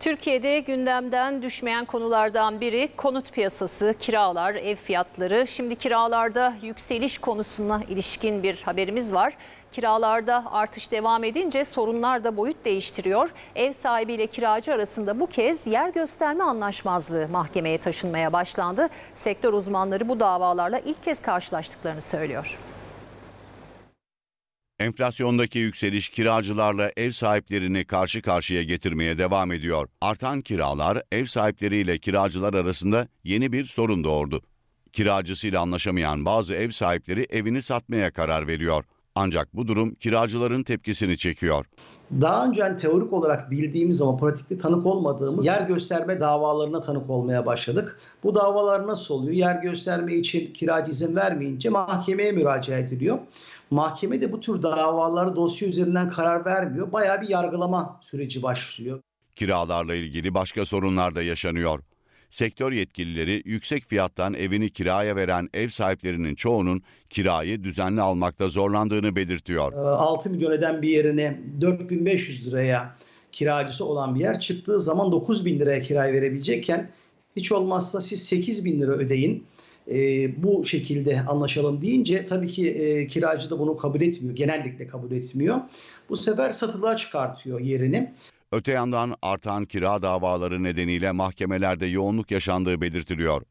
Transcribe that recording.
Türkiye'de gündemden düşmeyen konulardan biri konut piyasası, kiralar, ev fiyatları. Şimdi kiralarda yükseliş konusuna ilişkin bir haberimiz var. Kiralarda artış devam edince sorunlar da boyut değiştiriyor. Ev sahibiyle kiracı arasında bu kez yer gösterme anlaşmazlığı mahkemeye taşınmaya başlandı. Sektör uzmanları bu davalarla ilk kez karşılaştıklarını söylüyor. Enflasyondaki yükseliş kiracılarla ev sahiplerini karşı karşıya getirmeye devam ediyor. Artan kiralar ev sahipleriyle kiracılar arasında yeni bir sorun doğurdu. Kiracısıyla anlaşamayan bazı ev sahipleri evini satmaya karar veriyor. Ancak bu durum kiracıların tepkisini çekiyor. Daha önce hani teorik olarak bildiğimiz ama pratikte tanık olmadığımız yer gösterme davalarına tanık olmaya başladık. Bu davalar nasıl oluyor? Yer gösterme için kiracı izin vermeyince mahkemeye müracaat ediliyor. Mahkeme de bu tür davaları dosya üzerinden karar vermiyor. Bayağı bir yargılama süreci başlıyor. Kiralarla ilgili başka sorunlar da yaşanıyor. Sektör yetkilileri yüksek fiyattan evini kiraya veren ev sahiplerinin çoğunun kirayı düzenli almakta zorlandığını belirtiyor. Ee, 6 milyon eden bir yerine 4500 liraya kiracısı olan bir yer çıktığı zaman 9000 liraya kiraya verebilecekken hiç olmazsa siz 8000 lira ödeyin. Ee, bu şekilde anlaşalım deyince tabii ki e, kiracı da bunu kabul etmiyor. Genellikle kabul etmiyor. Bu sefer satılığa çıkartıyor yerini. Öte yandan artan kira davaları nedeniyle mahkemelerde yoğunluk yaşandığı belirtiliyor.